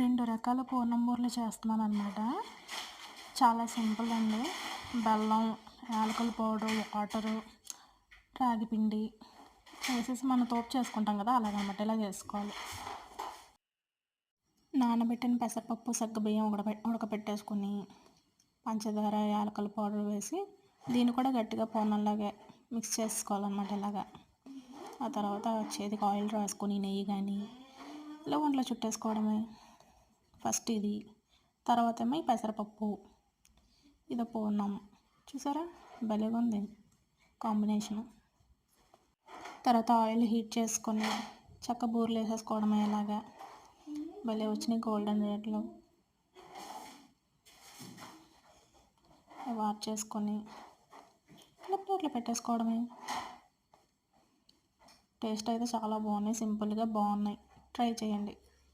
రెండు రకాల పూర్ణంబూర్లు చేస్తున్నాను అనమాట చాలా సింపుల్ అండి. బెల్లం యాలకుల పౌడర్ వాటరు రాగి పిండి వేసేసి మనం తోపు చేసుకుంటాం కదా అలాగనమాట. ఇలా చేసుకోవాలి. నానబెట్టిన పెసరపప్పు సగ్గుబియ్యం ఉడకబె ఉడకపెట్టేసుకుని పంచదార యాలకుల పౌడర్ వేసి దీన్ని కూడా గట్టిగా పూర్ణంలాగే మిక్స్ చేసుకోవాలన్నమాట ఇలాగా. ఆ తర్వాత వచ్చేది ఆయిల్ రాసుకొని నెయ్యి కానీ ఇలా ఒంట్లో చుట్టేసుకోవడమే. ఫస్ట్ ఇది. తర్వాత ఏమో ఈ పెసరపప్పు. ఇది పూర్ణం చూసారా? భలేగా ఉంది కాంబినేషను. తర్వాత ఆయిల్ హీట్ చేసుకొని చక్క బూరెలు వేసేసుకోవడమే ఎలాగా భలే వచ్చినాయి గోల్డెన్ రేట్లు. వాట్ చేసుకొని ఇలా ప్లేట్లో పెట్టేసుకోవడమే. టేస్ట్ అయితే చాలా బాగున్నాయి. సింపుల్గా బాగున్నాయి. ట్రై చేయండి.